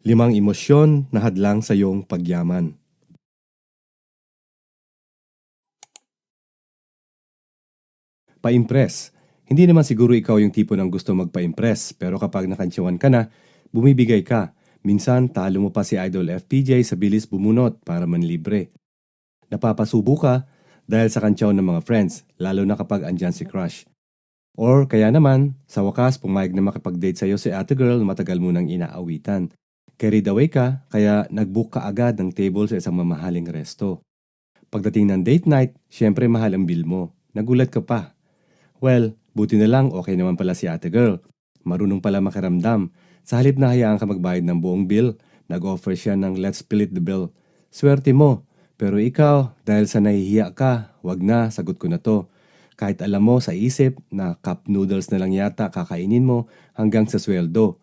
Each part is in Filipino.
Limang emosyon na hadlang sa iyong pagyaman. Pa-impress. Hindi naman siguro ikaw yung tipo ng gusto magpa-impress, pero kapag nakantyawan ka na, bumibigay ka. Minsan, talo mo pa si Idol FPJ sa bilis bumunot para manlibre. Napapasubo ka dahil sa kantyaw ng mga friends, lalo na kapag andyan si crush. Or kaya naman, sa wakas pumayag na makipag-date sa'yo si ate girl matagal mo nang inaawitan. Carried away ka, kaya nag-book ka agad ng table sa isang mamahaling resto. Pagdating ng date night, syempre mahal ang bill mo. Nagulat ka pa. Well, buti na lang okay naman pala si ate girl. Marunong pala makiramdam. Sa halip na hayaan ka magbayad ng buong bill, nag-offer siya ng let's split the bill. Swerte mo. Pero ikaw, dahil sa nahihiya ka, wag na, sagot ko na to. Kahit alam mo sa isip na cup noodles na lang yata kakainin mo hanggang sa sweldo.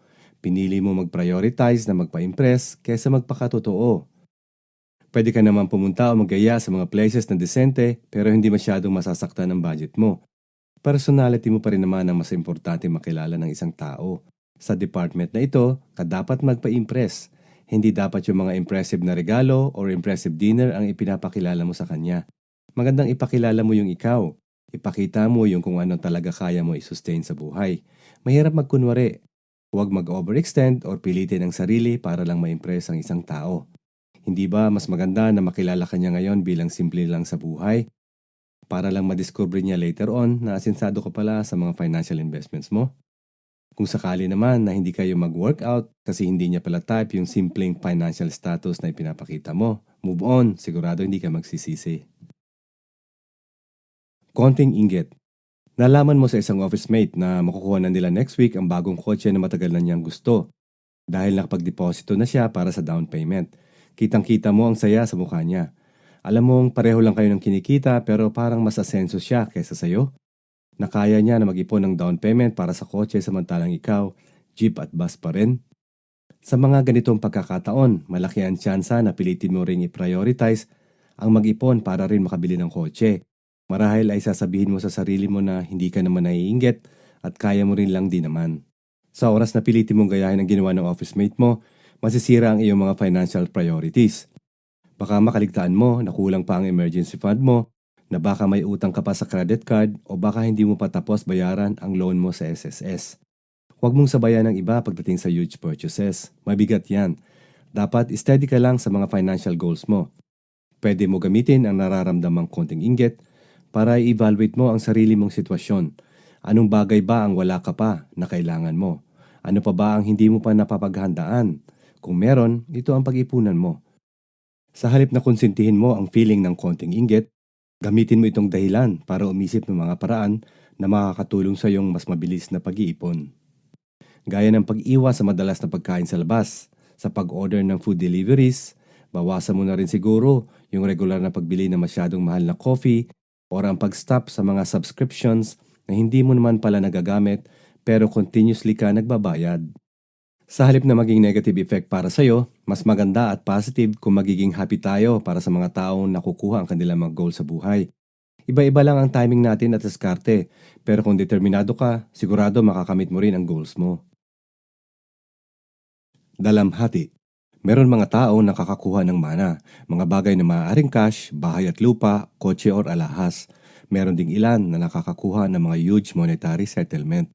Pinili mo mag-prioritize na magpa-impress kaysa magpakatotoo. Pwede ka naman pumunta o magaya sa mga places na desente pero hindi masyadong masasaktan ang budget mo. Personality mo pa rin naman ang mas importante makilala ng isang tao. Sa department na ito, ka dapat magpa-impress. Hindi dapat yung mga impressive na regalo or impressive dinner ang ipinapakilala mo sa kanya. Magandang ipakilala mo yung ikaw. Ipakita mo yung kung ano talaga kaya mo i-sustain sa buhay. Mahirap magkunwari. Huwag mag-overextend or pilitin ang sarili para lang ma-impress ang isang tao. Hindi ba mas maganda na makilala ka niya ngayon bilang simple lang sa buhay? Para lang madiscover niya later on na asinsado ka pala sa mga financial investments mo? Kung sakali naman na hindi kayo mag-workout kasi hindi niya pala type yung simpleng financial status na ipinapakita mo, move on, sigurado hindi ka magsisisi. Konting inggit. Nalaman mo sa isang office mate na makukuha na nila next week ang bagong kotse na matagal na niyang gusto dahil nakapag-deposito na siya para sa down payment. Kitang-kita mo ang saya sa mukha niya. Alam mong pareho lang kayo ng kinikita pero parang mas asenso siya kaysa sa'yo. Nakaya niya na mag-ipon ng down payment para sa kotse samantalang ikaw, jeep at bus pa rin. Sa mga ganitong pagkakataon, malaki ang tsansa na pilitin mo ring i-prioritize ang mag-ipon para rin makabili ng kotse. Marahil ay sasabihin mo sa sarili mo na hindi ka naman naiinggit at kaya mo rin lang din naman. Sa oras na pilitin mong gayahin ang ginawa ng office mate mo, masisira ang iyong mga financial priorities. Baka makaligtaan mo na kulang pa ang emergency fund mo, na baka may utang ka pa sa credit card o baka hindi mo pa tapos bayaran ang loan mo sa SSS. Huwag mong sabayan ng iba pagdating sa huge purchases. Mabigat yan. Dapat steady ka lang sa mga financial goals mo. Pwede mo gamitin ang nararamdamang konting inggit para i-evaluate mo ang sarili mong sitwasyon. Anong bagay ba ang wala ka pa na kailangan mo? Ano pa ba ang hindi mo pa napapaghandaan? Kung meron, ito ang pag-ipunan mo. Sa halip na konsintihin mo ang feeling ng konting inggit, gamitin mo itong dahilan para umisip ng mga paraan na makakatulong sa iyong mas mabilis na pag-iipon. Gaya ng pag-iwas sa madalas na pagkain sa labas, sa pag-order ng food deliveries, bawasan mo na rin siguro yung regular na pagbili ng masyadong mahal na coffee or ang pag-stop sa mga subscriptions na hindi mo naman pala nagagamit pero continuously ka nagbabayad. Sa halip na maging negative effect para sa'yo, mas maganda at positive kung magiging happy tayo para sa mga taong nakukuha ang kanilang mga goal sa buhay. Iba-iba lang ang timing natin at diskarte, pero kung determinado ka, sigurado makakamit mo rin ang goals mo. Dalamhati Meron mga tao na nakakakuha ng mana, mga bagay na maaaring cash, bahay at lupa, kotse or alahas. Meron ding ilan na nakakakuha ng mga huge monetary settlement.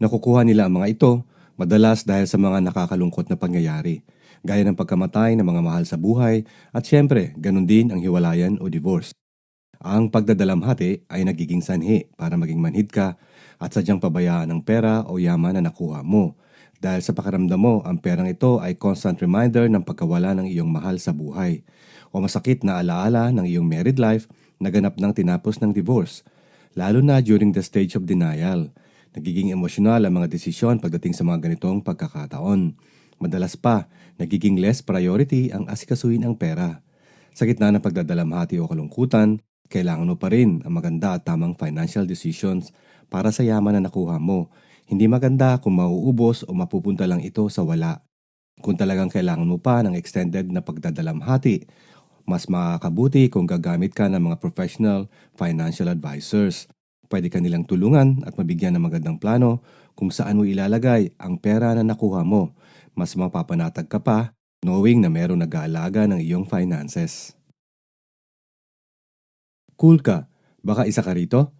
Nakukuha nila ang mga ito madalas dahil sa mga nakakalungkot na pangyayari, gaya ng pagkamatay ng mga mahal sa buhay at syempre ganun din ang hiwalayan o divorce. Ang pagdadalamhati ay nagiging sanhi para maging manhid ka at sadyang pabayaan ng pera o yaman na nakuha mo dahil sa pakiramdam mo, ang perang ito ay constant reminder ng pagkawala ng iyong mahal sa buhay o masakit na alaala ng iyong married life na ganap ng tinapos ng divorce, lalo na during the stage of denial. Nagiging emosyonal ang mga desisyon pagdating sa mga ganitong pagkakataon. Madalas pa, nagiging less priority ang asikasuhin ang pera. Sa gitna ng pagdadalamhati o kalungkutan, kailangan mo pa rin ang maganda at tamang financial decisions para sa yaman na nakuha mo hindi maganda kung mauubos o mapupunta lang ito sa wala. Kung talagang kailangan mo pa ng extended na pagdadalamhati, mas makakabuti kung gagamit ka ng mga professional financial advisors. Pwede ka nilang tulungan at mabigyan ng magandang plano kung saan mo ilalagay ang pera na nakuha mo. mas mapapanatag ka pa knowing na merong nag-aalaga ng iyong finances. Cool ka. Baka isa ka rito?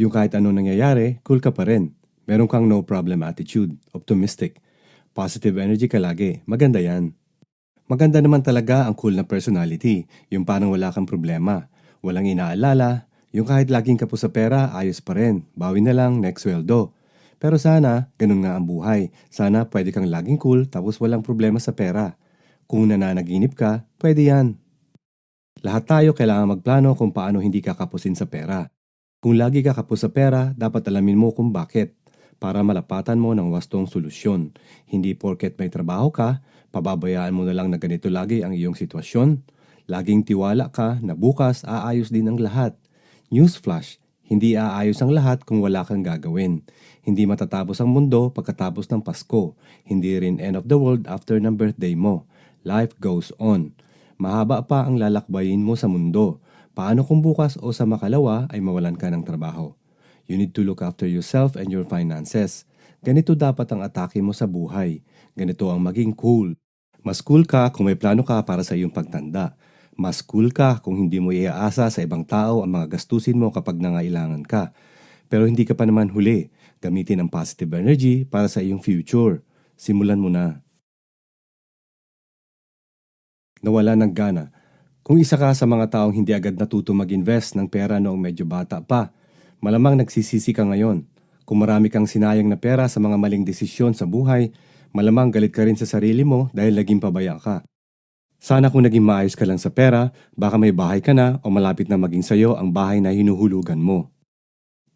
Yung kahit anong nangyayari, cool ka pa rin. Meron kang no problem attitude, optimistic. Positive energy ka lagi. Maganda yan. Maganda naman talaga ang cool na personality, yung parang wala kang problema. Walang inaalala, yung kahit laging kapo sa pera, ayos pa rin. Bawi na lang, next sweldo. Pero sana, ganun nga ang buhay. Sana pwede kang laging cool tapos walang problema sa pera. Kung nananaginip ka, pwede yan. Lahat tayo kailangan magplano kung paano hindi ka kapusin sa pera. Kung lagi ka kapos sa pera, dapat alamin mo kung bakit para malapatan mo ng wastong solusyon. Hindi porket may trabaho ka, pababayaan mo na lang na ganito lagi ang iyong sitwasyon. Laging tiwala ka na bukas aayos din ang lahat. Newsflash, hindi aayos ang lahat kung wala kang gagawin. Hindi matatapos ang mundo pagkatapos ng Pasko. Hindi rin end of the world after ng birthday mo. Life goes on. Mahaba pa ang lalakbayin mo sa mundo. Paano kung bukas o sa makalawa ay mawalan ka ng trabaho? You need to look after yourself and your finances. Ganito dapat ang atake mo sa buhay. Ganito ang maging cool. Mas cool ka kung may plano ka para sa iyong pagtanda. Mas cool ka kung hindi mo iaasa sa ibang tao ang mga gastusin mo kapag nangailangan ka. Pero hindi ka pa naman huli. Gamitin ang positive energy para sa iyong future. Simulan mo na. Nawala ng gana. Kung isa ka sa mga taong hindi agad natuto mag-invest ng pera noong medyo bata pa, malamang nagsisisi ka ngayon. Kung marami kang sinayang na pera sa mga maling desisyon sa buhay, malamang galit ka rin sa sarili mo dahil naging pabaya ka. Sana kung naging maayos ka lang sa pera, baka may bahay ka na o malapit na maging sayo ang bahay na hinuhulugan mo.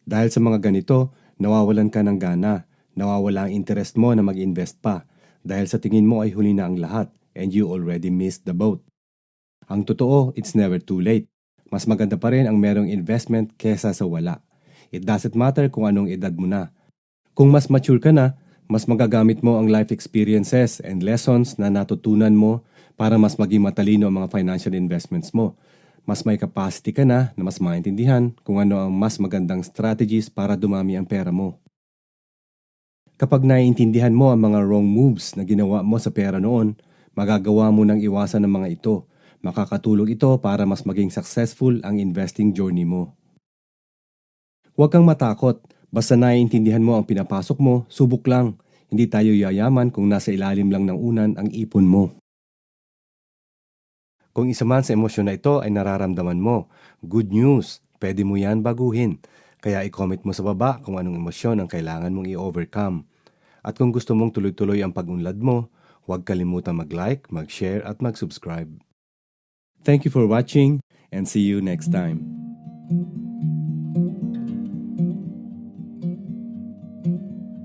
Dahil sa mga ganito, nawawalan ka ng gana, nawawala ang interest mo na mag-invest pa dahil sa tingin mo ay huli na ang lahat and you already missed the boat. Ang totoo, it's never too late. Mas maganda pa rin ang merong investment kesa sa wala. It doesn't matter kung anong edad mo na. Kung mas mature ka na, mas magagamit mo ang life experiences and lessons na natutunan mo para mas maging matalino ang mga financial investments mo. Mas may capacity ka na na mas maintindihan kung ano ang mas magandang strategies para dumami ang pera mo. Kapag naiintindihan mo ang mga wrong moves na ginawa mo sa pera noon, magagawa mo ng iwasan ng mga ito. Makakatulong ito para mas maging successful ang investing journey mo. Huwag kang matakot. Basta naiintindihan mo ang pinapasok mo, subok lang. Hindi tayo yayaman kung nasa ilalim lang ng unan ang ipon mo. Kung isa man sa emosyon na ito ay nararamdaman mo, good news, pwede mo yan baguhin. Kaya i-comment mo sa baba kung anong emosyon ang kailangan mong i-overcome. At kung gusto mong tuloy-tuloy ang pag-unlad mo, huwag kalimutan mag-like, mag-share at mag-subscribe. Thank you for watching and see you next time.